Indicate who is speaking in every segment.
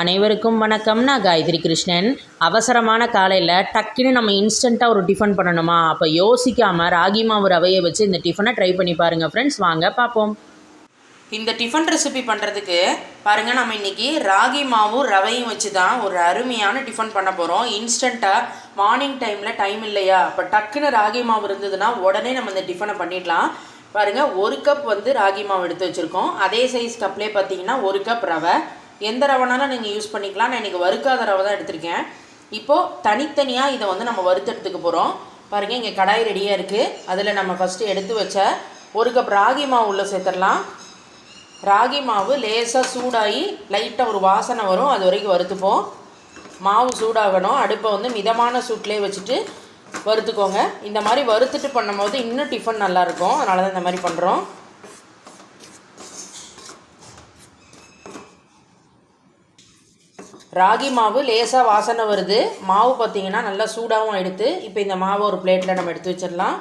Speaker 1: அனைவருக்கும் வணக்கம். நான் காயத்ரி கிருஷ்ணன். அவசரமான காலையில் டக்குன்னு நம்ம இன்ஸ்டண்ட்டாக ஒரு டிஃபன் பண்ணணுமா? அப்போ யோசிக்காமல் ராகி மாவு ரவையை வச்சு இந்த டிஃபனை ட்ரை பண்ணி பாருங்கள் ஃப்ரெண்ட்ஸ் வாங்க பார்ப்போம் இந்த டிஃபன் ரெசிபி பண்ணுறதுக்கு பாருங்கள் நம்ம இன்றைக்கி ராகி மாவும் ரவையும் வச்சு தான் ஒரு அருமையான டிஃபன் பண்ண போகிறோம் இன்ஸ்டண்ட்டாக மார்னிங் டைமில் டைம் இல்லையா? அப்போ டக்குன்னு ராகி மாவு இருந்ததுன்னா உடனே நம்ம இந்த டிஃபனை பண்ணிடலாம். பாருங்கள் ஒரு கப் வந்து ராகி மாவு எடுத்து வச்சுருக்கோம். அதே சைஸ் கப்லேயே பார்த்தீங்கன்னா ஒரு கப் ரவை. எந்த ரவைனாலும் நீங்கள் யூஸ் பண்ணிக்கலாம் நான் இன்றைக்கி வறுக்காத ரவை தான் எடுத்திருக்கேன். இப்போது தனித்தனியாக இதை வந்து நம்ம வறுத்தெடுத்துக்க போகிறோம் பாருங்கள் இங்கே கடாய் ரெடியாக இருக்குது அதில் நம்ம ஃபஸ்ட்டு எடுத்து வச்ச ஒரு கப் ராகி மாவு உள்ளே சேர்த்துடலாம். ராகி மாவு லேசாக சூடாகி லைட்டாக ஒரு வாசனை வரும். அது வரைக்கும் வறுத்துப்போம். மாவு சூடாகணும். அடுப்பை வந்து மிதமான சூட்லேயே வச்சுட்டு வறுத்துக்கோங்க. இந்த மாதிரி வறுத்துட்டு பண்ணும்போது இன்னும் டிஃபன் நல்லாயிருக்கும் அதனால தான் இந்த மாதிரி பண்ணுறோம் ராகி மாவு லேசாக வாசனை வருது. மாவு பார்த்தீங்கன்னா நல்லா சூடாகவும் எடுத்து இப்போ இந்த மாவை ஒரு பிளேட்டில் நம்ம எடுத்து வச்சிடலாம்.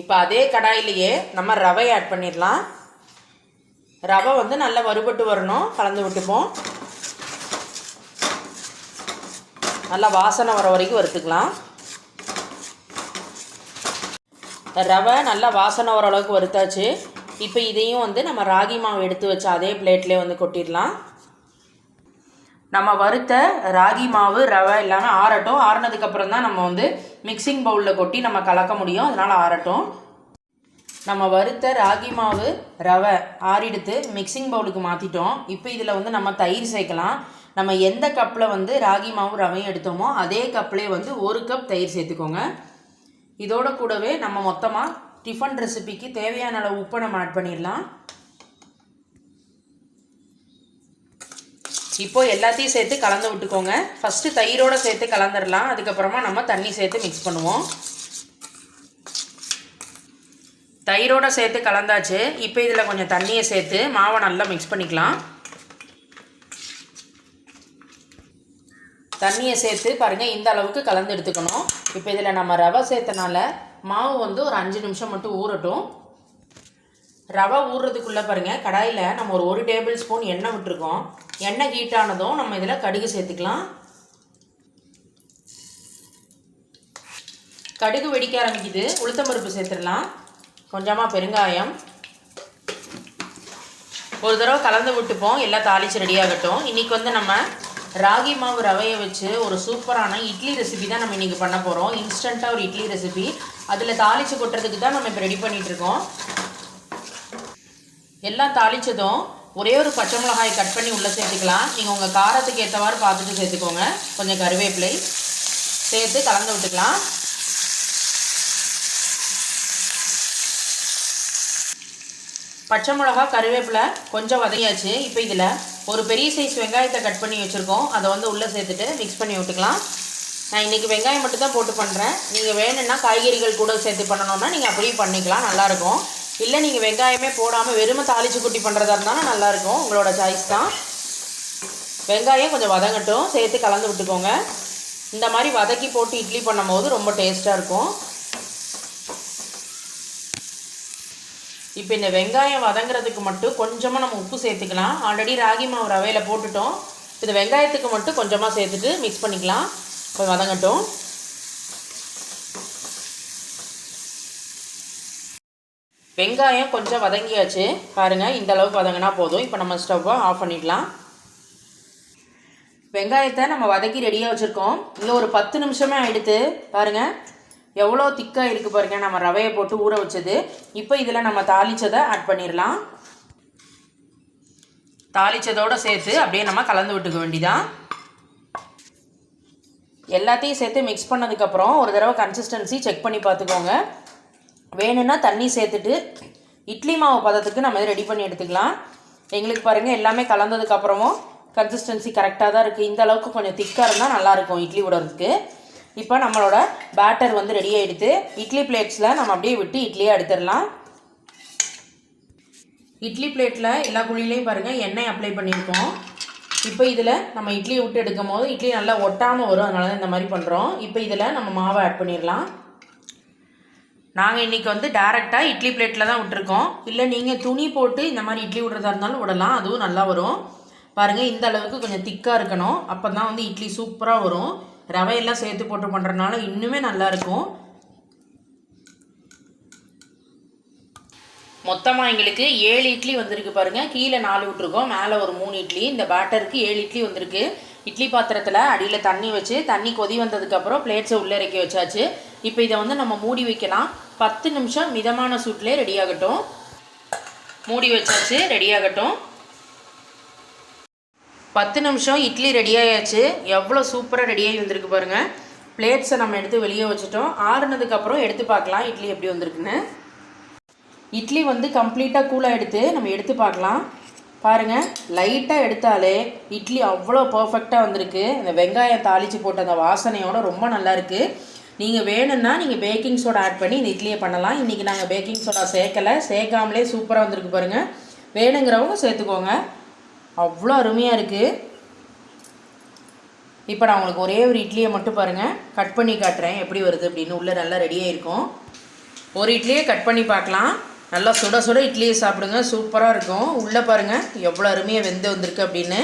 Speaker 1: இப்போ அதே கடாயிலேயே நம்ம ரவை ஆட் பண்ணிடலாம். ரவை வந்து நல்லா வறுபட்டு வரணும். கலந்து விட்டுப்போம். நல்லா வாசனை வர வரைக்கும் வறுத்துக்கலாம். ரவை நல்லா வாசனை வர அளவுக்கு வறுத்தாச்சு. இப்போ இதையும் வந்து நம்ம ராகி மாவு எடுத்து வச்ச அதே பிளேட்லேயே வந்து கொட்டிடலாம். நம்ம வறுத்த ராகி மாவு ரவை எல்லாமே ஆறட்டும். ஆறுனதுக்கப்புறம் தான் நம்ம வந்து மிக்சிங் பவுலில் கொட்டி நம்ம கலக்க முடியும். அதனால் ஆறட்டும். நம்ம வறுத்த ராகி மாவு ரவை ஆறிடுத்து மிக்சிங் பவுலுக்கு மாற்றிட்டோம் இப்போ இதில் வந்து நம்ம தயிர் சேர்க்கலாம். நம்ம எந்த கப்பில் வந்து ராகி மாவு ரவையும் எடுத்தோமோ அதே கப்லேயே வந்து ஒரு கப் தயிர் சேர்த்துக்கோங்க. இதோட கூடவே நம்ம மொத்தமாக டிஃபன் ரெசிபிக்கு தேவையான அளவு உப்பை நம்ம ஆட் பண்ணிடலாம். இப்போ எல்லாத்தையும் சேர்த்து கலந்து விட்டுக்கோங்க. ஃபஸ்ட்டு தயிரோடு சேர்த்து கலந்துடலாம் அதுக்கப்புறமா நம்ம தண்ணி சேர்த்து மிக்ஸ் பண்ணுவோம். தயிரோடு சேர்த்து கலந்தாச்சு. இப்போ இதில் கொஞ்சம் தண்ணியை சேர்த்து மாவை நல்லா மிக்ஸ் பண்ணிக்கலாம். தண்ணியை சேர்த்து பாருங்கள் இந்த அளவுக்கு கலந்து எடுத்துக்கணும். இப்போ இதில் நம்ம ரவை சேர்த்தனால மாவு வந்து ஒரு அஞ்சு நிமிஷம் மட்டும் ஊறட்டும். ரவை ஊறுறதுக்குள்ளே பாருங்கள் கடாயில் நம்ம ஒரு ஒரு டேபிள் ஸ்பூன் எண்ணெய் விட்டுருக்கோம். எண்ணெய் ஹீட்டானதும் நம்ம இதில் கடுகு சேர்த்துக்கலாம். கடுகு வெடிக்க ஆரம்பிக்குது. உளுத்தம்பருப்பு சேர்த்துடலாம். கொஞ்சமாக பெருங்காயம். ஒரு தடவை கலந்து விட்டுப்போம். எல்லாம் தாளித்து ரெடியாகட்டும் இன்றைக்கி வந்து நம்ம ராகி மாவு ரவையை வச்சு ஒரு சூப்பரான இட்லி ரெசிபி தான் நம்ம இன்றைக்கி பண்ண போகிறோம் இன்ஸ்டண்ட்டாக ஒரு இட்லி ரெசிபி அதில் தாளித்து கொட்டுறதுக்கு தான் நம்ம இப்போ ரெடி பண்ணிகிட்ருக்கோம் எல்லாம் தாளித்ததும் ஒரே ஒரு பச்சை மிளகாய் கட் பண்ணி உள்ளே சேர்த்துக்கலாம். நீங்கள் உங்கள் காரத்துக்கு ஏற்றவாறு பார்த்துட்டு சேர்த்துக்கோங்க. கொஞ்சம் கருவேப்பிலை சேர்த்து கலந்து விட்டுக்கலாம். பச்சை மிளகா கருவேப்பிலை கொஞ்சம் வதங்கியாச்சு. இப்போ இதில் ஒரு பெரிய சைஸ் வெங்காயத்தை கட் பண்ணி வச்சுருக்கோம். அதை வந்து உள்ளே சேர்த்துட்டு மிக்ஸ் பண்ணி விட்டுக்கலாம். நான் இன்றைக்கி வெங்காயம் மட்டும் தான் போட்டு பண்ணுறேன் நீங்கள் வேணும்னா காய்கறிகள் கூட சேர்த்து பண்ணணுன்னா நீங்கள் அப்படியே பண்ணிக்கலாம். நல்லாயிருக்கும் இல்லை நீங்கள் வெங்காயமே போடாமல் வெறுமை தாளித்து குட்டி பண்ணுறதா இருந்தாலும் நல்லாயிருக்கும். உங்களோட சாய்ஸ் தான். வெங்காயம் கொஞ்சம் வதங்கட்டும். சேர்த்து கலந்து விட்டுக்கோங்க. இந்த மாதிரி வதக்கி போட்டு இட்லி பண்ணும்போது ரொம்ப டேஸ்ட்டாக இருக்கும். இப்போ இந்த வெங்காயம் வதங்குறதுக்கு மட்டும் கொஞ்சமாக நம்ம உப்பு சேர்த்துக்கலாம். ஆல்ரெடி ராகி மாவு ரவையில் போட்டுட்டோம். இந்த வெங்காயத்துக்கு மட்டும் கொஞ்சமாக சேர்த்துட்டு மிக்ஸ் பண்ணிக்கலாம். இப்போ வதங்கட்டும். வெங்காயம் கொஞ்சம் வதங்கியாச்சு. பாருங்கள் இந்த அளவுக்கு வதங்கினா போதும். இப்போ நம்ம ஸ்டவ்வை ஆஃப் பண்ணிடலாம் வெங்காயத்தை நம்ம வதக்கி ரெடியாக வச்சுருக்கோம். இங்கே ஒரு பத்து நிமிஷமே ஆகிடுது பாருங்கள் எவ்வளோ திக்காக இருக்குது பாருங்கள் நம்ம ரவையை போட்டு ஊற வச்சது. இப்போ இதில் நம்ம தாளித்ததை ஆட் பண்ணிடலாம் தாளித்ததோடு சேர்த்து அப்படியே நம்ம கலந்து விட்டுக்க வேண்டிதான். எல்லாத்தையும் சேர்த்து மிக்ஸ் பண்ணதுக்கப்புறம் ஒரு தடவை கன்சிஸ்டன்சி செக் பண்ணி பார்த்துக்கோங்க. வேணும்னா தண்ணி சேர்த்துட்டு இட்லி மாவு பதத்துக்கு நம்ம இதை ரெடி பண்ணி எடுத்துக்கலாம். எங்களுக்கு பாருங்கள் எல்லாமே கலந்ததுக்கப்புறமும் கன்சிஸ்டன்சி கரெக்டாக தான் இருக்குது இந்த அளவுக்கு கொஞ்சம் திக்காக இருந்தால் நல்லாயிருக்கும் இட்லி விடுறதுக்கு இப்போ நம்மளோட பேட்டர் வந்து ரெடி ஆகிடுது இட்லி பிளேட்ஸில் நம்ம அப்படியே விட்டு இட்லியை எடுத்துடலாம். இட்லி பிளேட்டில் எல்லா குழியிலையும் பாருங்கள் எண்ணெய் அப்ளை பண்ணியிருக்கோம். இப்போ இதில் நம்ம இட்லியை விட்டு எடுக்கும் போது இட்லி நல்லா ஒட்டாமல் வரும். அதனால தான் இந்த மாதிரி பண்ணுறோம் இப்போ இதில் நம்ம மாவை ஆட் பண்ணிடலாம். நாங்கள் இன்றைக்கி வந்து டேரெக்டாக இட்லி பிளேட்டில் தான் விட்டுருக்கோம். இல்லை நீங்கள் துணி போட்டு இந்த மாதிரி இட்லி விடுறதா இருந்தாலும் விடலாம். அதுவும் நல்லா வரும். பாருங்கள் இந்த அளவுக்கு கொஞ்சம் திக்காக இருக்கணும். அப்போ தான் வந்து இட்லி சூப்பராக வரும். ரவையெல்லாம் சேர்த்து போட்டு பண்ணுறதுனால இன்னுமே நல்லாயிருக்கும் மொத்தமாக எங்களுக்கு ஏழு இட்லி வந்திருக்கு பாருங்கள் கீழே நாலு விட்ருக்கோம் மேலே ஒரு மூணு இட்லி. இந்த பேட்டருக்கு ஏழு இட்லி வந்திருக்கு. இட்லி பாத்திரத்தில் அடியில் தண்ணி வச்சு தண்ணி கொதி வந்ததுக்கப்புறம் பிளேட்ஸை உள்ளே இறக்கி வச்சாச்சு. இப்போ இதை வந்து நம்ம மூடி வைக்கலாம். பத்து நிமிஷம் மிதமான சூட்லேயே ரெடி ஆகட்டும். மூடி வச்சாச்சு ரெடி ஆகட்டும். பத்து நிமிஷம் இட்லி ரெடி ஆயாச்சு. எவ்வளோ சூப்பராக ரெடியாகி வந்திருக்கு பாருங்கள் பிளேட்ஸை நம்ம எடுத்து வெளியே வச்சுட்டோம். ஆறுனதுக்கப்புறம் எடுத்து பார்க்கலாம் இட்லி எப்படி வந்திருக்குன்னு. இட்லி வந்து கம்ப்ளீட்டாக கூலாக எடுத்து நம்ம எடுத்து பார்க்கலாம். பாருங்கள் லைட்டாக எடுத்தாலே இட்லி அவ்வளோ பர்ஃபெக்டாக வந்திருக்கு. இந்த வெங்காயம் தாளித்து போட்ட அந்த வாசனையோட ரொம்ப நல்லாயிருக்கு நீங்கள் வேணும்னா நீங்கள் பேக்கிங் சோடா ஆட் பண்ணி இந்த இட்லியை பண்ணலாம். இன்றைக்கி நாங்கள் பேக்கிங் சோடா சேர்க்கலை. சேர்க்காமலே சூப்பராக வந்திருக்கு பாருங்கள் வேணுங்கிறவங்க சேர்த்துக்கோங்க. அவ்வளோ அருமையாக இருக்குது இப்போ நான் உங்களுக்கு ஒரே ஒரு இட்லியை மட்டும் பாருங்கள் கட் பண்ணி காட்டுறேன். எப்படி வருது அப்படின்னு உள்ளே நல்லா ரெடியாக இருக்கும். ஒரு இட்லியை கட் பண்ணி பார்க்கலாம். நல்லா சுட சுட இட்லியை சாப்பிடுங்க. சூப்பராக இருக்கும். உள்ளே பாருங்கள் எவ்வளோ அருமையாக வெந்து வந்திருக்கு அப்படின்னு.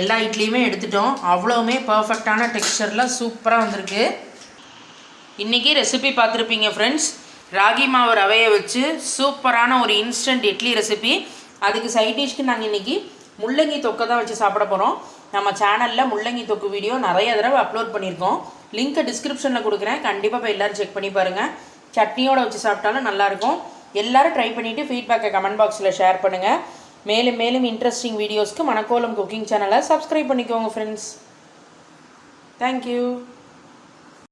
Speaker 1: எல்லா இட்லியுமே எடுத்துட்டோம். அவ்வளோவுமே பர்ஃபெக்டான டெக்ஸ்டரில் சூப்பராக வந்திருக்கு. இன்றைக்கி ரெசிபி பார்த்துருப்பீங்க ஃப்ரெண்ட்ஸ் ராகி மாவு ரவையை வச்சு சூப்பரான ஒரு இன்ஸ்டன்ட் இட்லி ரெசிபி அதுக்கு சைட் டிஷ்க்கு நாங்கள் இன்றைக்கி முள்ளங்கி தொக்கை தான் வச்சு சாப்பிட போகிறோம் நம்ம சேனலில் முள்ளங்கி தொக்கு வீடியோ நிறைய தடவை அப்லோட் பண்ணியிருக்கோம். லிங்க்கை டிஸ்கிரிப்ஷனில் கொடுக்குறேன். கண்டிப்பாக போய் எல்லோரும் செக் பண்ணி பாருங்கள் சட்னியோடு வச்சு சாப்பிட்டாலும் நல்லாயிருக்கும் எல்லாரும் ட்ரை பண்ணிவிட்டு ஃபீட்பேக்கை கமெண்ட் பாக்ஸில் ஷேர் பண்ணுங்கள் மேலும் மேலும் இன்ட்ரெஸ்டிங் வீடியோஸ்க்கு மணக்கோலம் குக்கிங் சேனலை சப்ஸ்கிரைப் பண்ணிக்கோங்க ஃப்ரெண்ட்ஸ் தேங்க்யூ